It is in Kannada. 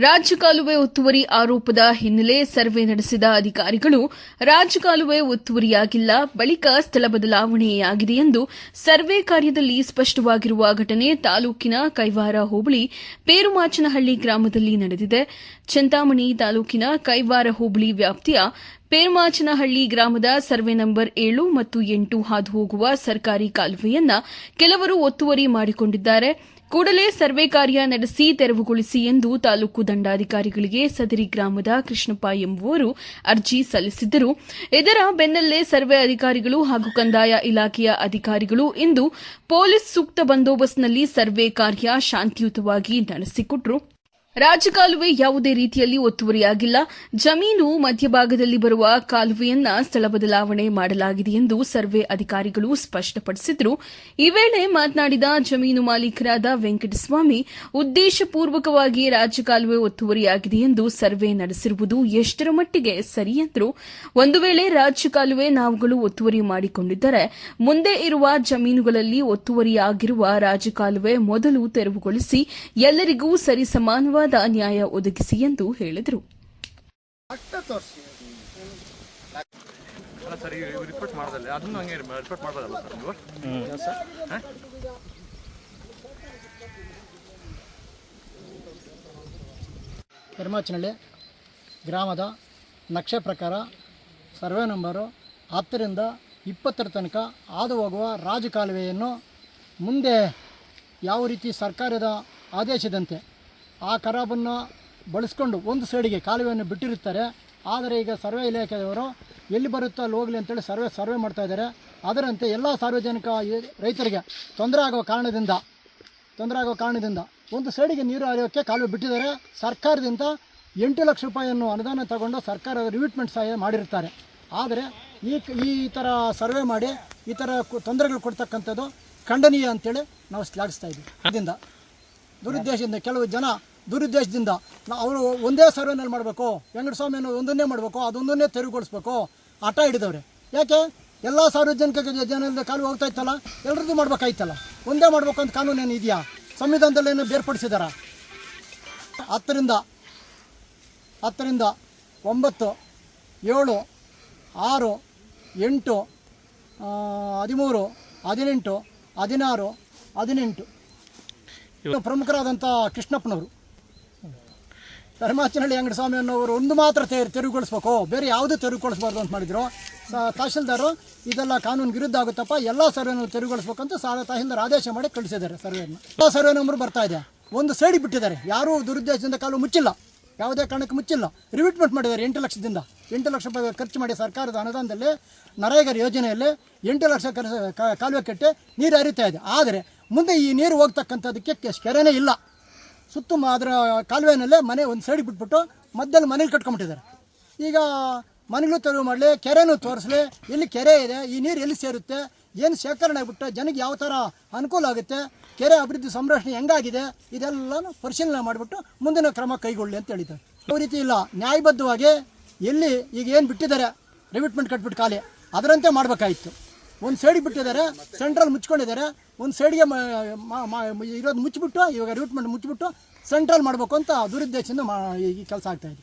ರಾಜ್ಯ ಕಾಲುವೆ ಒತ್ತುವರಿ ಆರೋಪದ ಹಿನ್ನೆಲೆ ಸರ್ವೆ ನಡೆಸಿದ ಅಧಿಕಾರಿಗಳು, ರಾಜ್ಯ ಕಾಲುವೆ ಒತ್ತುವರಿಯಾಗಿಲ್ಲ, ಬಳಿಕ ಸ್ಥಳ ಬದಲಾವಣೆಯಾಗಿದೆ ಎಂದು ಸರ್ವೆ ಕಾರ್ಯದಲ್ಲಿ ಸ್ಪಷ್ಟವಾಗಿರುವ ಘಟನೆ ತಾಲೂಕಿನ ಕೈವಾರ ಹೋಬಳಿ ಪೇರುಮಾಚನಹಳ್ಳಿ ಗ್ರಾಮದಲ್ಲಿ ನಡೆದಿದೆ. ಚಿಂತಾಮಣಿ ತಾಲೂಕಿನ ಕೈವಾರ ಹೋಬಳಿ ವ್ಯಾಪ್ತಿಯ ಪೇರುಮಾಚನಹಳ್ಳಿ ಗ್ರಾಮದ ಸರ್ವೆ ನಂಬರ್ ಏಳು ಮತ್ತು ಎಂಟು ಹಾದು ಹೋಗುವ ಸರ್ಕಾರಿ ಕಾಲುವೆಯನ್ನ ಕೆಲವರು ಒತ್ತುವರಿ ಮಾಡಿಕೊಂಡಿದ್ದಾರೆ. ಕೂಡಲೇ ಸರ್ವೆ ಕಾರ್ಯ ನಡೆಸಿ ತೆರವುಗೊಳಿಸಿ ಎಂದು ತಾಲೂಕು ದಂಡಾಧಿಕಾರಿಗಳಿಗೆ ಸದರಿ ಗ್ರಾಮದ ಕೃಷ್ಣಪ್ಪ ಎಂಬುವರು ಅರ್ಜಿ ಸಲ್ಲಿಸಿದ್ದರು. ಇದರ ಬೆನ್ನಲ್ಲೇ ಸರ್ವೆ ಅಧಿಕಾರಿಗಳು ಹಾಗೂ ಕಂದಾಯ ಇಲಾಖೆಯ ಅಧಿಕಾರಿಗಳು ಇಂದು ಪೊಲೀಸ್ ಸೂಕ್ತ ಬಂದೋಬಸ್ತ್ನಲ್ಲಿ ಸರ್ವೆ ಕಾರ್ಯ ಶಾಂತಿಯುತವಾಗಿ ನಡೆಸಿಕೊಟ್ರು. ರಾಜಕಾಲುವೆ ಯಾವುದೇ ರೀತಿಯಲ್ಲಿ ಒತ್ತುವರಿಯಾಗಿಲ್ಲ. ಜಮೀನು ಮಧ್ಯಭಾಗದಲ್ಲಿ ಬರುವ ಕಾಲುವೆಯನ್ನ ಸ್ಥಳ ಬದಲಾವಣೆ ಮಾಡಲಾಗಿದೆ ಎಂದು ಸರ್ವೆ ಅಧಿಕಾರಿಗಳು ಸ್ಪಷ್ಟಪಡಿಸಿದ್ರು. ಈ ವೇಳೆ ಮಾತನಾಡಿದ ಜಮೀನು ಮಾಲೀಕರಾದ ವೆಂಕಟಸ್ವಾಮಿ, ಉದ್ದೇಶಪೂರ್ವಕವಾಗಿ ರಾಜಕಾಲುವೆ ಒತ್ತುವರಿಯಾಗಿದೆ ಎಂದು ಸರ್ವೆ ನಡೆಸಿರುವುದು ಎಷ್ಟರ ಮಟ್ಟಿಗೆ ಸರಿ ಎಂದರು. ಒಂದು ವೇಳೆ ರಾಜಕಾಲುವೆ ನಾವುಗಳು ಒತ್ತುವರಿ ಮಾಡಿಕೊಂಡಿದ್ದರೆ, ಮುಂದೆ ಇರುವ ಜಮೀನುಗಳಲ್ಲಿ ಒತ್ತುವರಿಯಾಗಿರುವ ರಾಜಕಾಲುವೆ ಮೊದಲು ತೆರವುಗೊಳಿಸಿ ಎಲ್ಲರಿಗೂ ಸರಿಸಮಾನವಾದ ನ್ಯಾಯ ಒದಗಿಸಿ ಎಂದು ಹೇಳಿದರು. ಅಷ್ಟ ತೋರಿಸಿ ಅಲ್ಲ ಸರ್ ರಿಪೋರ್ಟ್ ಮಾಡೋದಲ್ಲ ಅದನ್ನು ಹಂಗೆ ರಿಪೋರ್ಟ್ ಮಾಡ್ಬೋದಲ್ಲ ಸರ್ ನೀವು? ಹಾಂ? ಕೆರ್ಮಾಚನಹಳ್ಳಿ ಗ್ರಾಮದ ನಕ್ಷೆ ಪ್ರಕಾರ ಸರ್ವೆ ನಂಬರು ಹತ್ತರಿಂದ ಇಪ್ಪತ್ತರ ತನಕ ಹಾದು ಹೋಗುವ ರಾಜಕಾಲುವೆಯನ್ನು ಮುಂದೆ ಯಾವ ರೀತಿ ಸರ್ಕಾರದ ಆದೇಶದಂತೆ ಆ ಕರಾಬನ್ನು ಬಳಸ್ಕೊಂಡು ಒಂದು ಸೈಡಿಗೆ ಕಾಲುವೆಯನ್ನು ಬಿಟ್ಟಿರುತ್ತಾರೆ. ಆದರೆ ಈಗ ಸರ್ವೆ ಇಲಾಖೆಯವರು ಎಲ್ಲಿ ಬರುತ್ತೋ ಅಲ್ಲಿ ಹೋಗಲಿ ಅಂತೇಳಿ ಸರ್ವೆ ಸರ್ವೆ ಮಾಡ್ತಾ ಇದ್ದಾರೆ. ಅದರಂತೆ ಎಲ್ಲ ಸಾರ್ವಜನಿಕ ರೈತರಿಗೆ ತೊಂದರೆ ಆಗುವ ಕಾರಣದಿಂದ, ತೊಂದರೆ ಆಗೋ ಕಾರಣದಿಂದ ಒಂದು ಸೈಡಿಗೆ ನೀರು ಹರಿಯೋಕ್ಕೆ ಕಾಲುವೆ ಬಿಟ್ಟಿದ್ದಾರೆ. ಸರ್ಕಾರದಿಂದ ಎಂಟು ಲಕ್ಷ ರೂಪಾಯಿಯನ್ನು ಅನುದಾನ ತಗೊಂಡು ಸರ್ಕಾರ ರಿವಿಟ್ಮೆಂಟ್ ಸಹಾಯ ಮಾಡಿರ್ತಾರೆ. ಆದರೆ ಈ ಈ ಥರ ಸರ್ವೆ ಮಾಡಿ ಈ ಥರ ತೊಂದರೆಗಳು ಕೊಡ್ತಕ್ಕಂಥದ್ದು ಖಂಡನೀಯ ಅಂತೇಳಿ ನಾವು ಶ್ಲಾಘಿಸ್ತಾ ಇದ್ದೀವಿ. ಇದರಿಂದ ದುರುದ್ದೇಶದಿಂದ ಕೆಲವು ಜನ ದುರುದ್ದೇಶದಿಂದ ಅವರು ಒಂದೇ ಸರ್ವೆನಲ್ಲಿ ಮಾಡಬೇಕು ವೆಂಕಟಸ್ವಾಮಿಯನ್ನು ಒಂದನ್ನೇ ಮಾಡಬೇಕು ಅದೊಂದನ್ನೇ ತೆರವುಗೊಳಿಸ್ಬೇಕು ಆಟ ಹಿಡಿದವ್ರೆ. ಯಾಕೆ? ಎಲ್ಲ ಸಾರ್ವಜನಿಕ ಜನರಿಂದ ಕಾಲು ಹೋಗ್ತಾ ಇತ್ತಲ್ಲ ಎಲ್ಲರದ್ದು ಮಾಡ್ಬೇಕಾಯ್ತಲ್ಲ. ಒಂದೇ ಮಾಡಬೇಕು ಅಂತ ಕಾನೂನು ಏನು ಇದೆಯಾ? ಸಂವಿಧಾನದಲ್ಲಿ ಏನು ಬೇರ್ಪಡಿಸಿದಾರ? ಹತ್ತರಿಂದ ಹತ್ತರಿಂದ ಒಂಬತ್ತು ಏಳು ಆರು ಎಂಟು ಹದಿಮೂರು ಹದಿನೆಂಟು ಹದಿನಾರು ಹದಿನೆಂಟು. ಪ್ರಮುಖರಾದಂಥ ಕೃಷ್ಣಪ್ಪನವರು. ಧರ್ಮಾಚನಹಳ್ಳಿ ಅಂಗಡಿ ಅನ್ನೋರು ಒಂದು ಮಾತ್ರ ತೆರ ತೆರವುಗೊಳಿಸ್ಬೇಕು ಬೇರೆ ಯಾವುದೂ ತೆರವುಗೊಳಿಸ್ಬಾರ್ದು ಅಂತ ಮಾಡಿದ್ರು. ತಹಶೀಲ್ದಾರು, ಇದೆಲ್ಲ ಕಾನೂನು ವಿರುದ್ಧ ಆಗುತ್ತಪ್ಪ, ಎಲ್ಲ ಸರ್ವೆನ ತೆರವುಗೊಳಿಸ್ಬೇಕಂತ ಅಂತ ಸಾ ತಹಶೀಲ್ದಾರ್ ಆದೇಶ ಮಾಡಿ ಕಳಿಸಿದ್ದಾರೆ ಸರ್ವೆಯನ್ನು. ಎಲ್ಲ ಸರ್ವೆ ನಂಬರ್ ಬರ್ತಾ ಇದೆ. ಒಂದು ಸೈಡಿಗೆ ಬಿಟ್ಟಿದ್ದಾರೆ. ಯಾರೂ ದುರುದ್ದೇಶದಿಂದ ಕಾಲು ಮುಚ್ಚಿಲ್ಲ. ಯಾವುದೇ ಕಾರಣಕ್ಕೆ ಮುಚ್ಚಿಲ್ಲ. ರಿವಿಟ್ಮೆಂಟ್ ಮಾಡಿದ್ದಾರೆ ಎಂಟು ಲಕ್ಷದಿಂದ. ಎಂಟು ಲಕ್ಷ ರೂಪಾಯಿ ಖರ್ಚು ಮಾಡಿ ಸರ್ಕಾರದ ಅನುದಾನದಲ್ಲಿ, ನರೇಗರ್ ಯೋಜನೆಯಲ್ಲಿ ಎಂಟು ಲಕ್ಷ ಕಾಲುವೆ ಕಟ್ಟಿ ನೀರು ಹರಿತಾ ಇದೆ. ಆದರೆ, ಮುಂದೆ ಈ ನೀರು ಹೋಗ್ತಕ್ಕಂಥದ್ದಕ್ಕೆ ಕೆ- ಕೆರೆನೇ ಇಲ್ಲ. ಸುತ್ತ ಅದರ ಕಾಲುವೆನಲ್ಲೇ ಮನೆ ಒಂದು ಸೈಡಿಗೆ ಬಿಟ್ಬಿಟ್ಟು ಮಧ್ಯದಲ್ಲಿ ಮನೇಲಿ ಕಟ್ಕೊಂಬಿಟ್ಟಿದ್ದಾರೆ. ಈಗ ಮನೆಗಳು ತೆರವು ಮಾಡಲಿ, ಕೆರೆನೂ ತೋರಿಸ್ಲಿ ಎಲ್ಲಿ ಕೆರೆ ಇದೆ, ಈ ನೀರು ಎಲ್ಲಿ ಸೇರುತ್ತೆ, ಏನು ಶೇಖರಣೆ ಆಗಿಬಿಟ್ಟು, ಜನಕ್ಕೆ ಯಾವ ಥರ ಅನುಕೂಲ ಆಗುತ್ತೆ, ಕೆರೆ ಅಭಿವೃದ್ಧಿ ಸಂರಕ್ಷಣೆ ಹೆಂಗಾಗಿದೆ, ಇದೆಲ್ಲನೂ ಪರಿಶೀಲನೆ ಮಾಡಿಬಿಟ್ಟು ಮುಂದಿನ ಕ್ರಮ ಕೈಗೊಳ್ಳಿ ಅಂತ ಹೇಳಿದ್ದಾರೆ. ಯಾವ ರೀತಿ ಇಲ್ಲ, ನ್ಯಾಯಬದ್ಧವಾಗಿ ಎಲ್ಲಿ ಈಗ ಏನು ಬಿಟ್ಟಿದ್ದಾರೆ ರಿವಿಟ್ಮೆಂಟ್ ಕಟ್ಬಿಟ್ಟು ಖಾಲಿ, ಅದರಂತೆ ಮಾಡಬೇಕಾಗಿತ್ತು ಒಂದು ಸೈಡಿಗೆ ಬಿಟ್ಟಿದ್ದಾರೆ, ಸೆಂಟ್ರಲ್ ಮುಚ್ಕೊಂಡಿದ್ದಾರೆ, ಒಂದು ಸೈಡ್ಗೆ ಇರೋದು ಮುಚ್ಚಿಬಿಟ್ಟು ಇವಾಗ ರಿಕ್ರೂಟ್ಮೆಂಟ್ ಮುಚ್ಚಿಬಿಟ್ಟು ಸೆಂಟ್ರಲ್ ಮಾಡಬೇಕು ಅಂತ ದುರುದ್ದೇಶದಿಂದ ಮಾ ಈ ಕೆಲಸ ಆಗ್ತಾ ಇದೆ.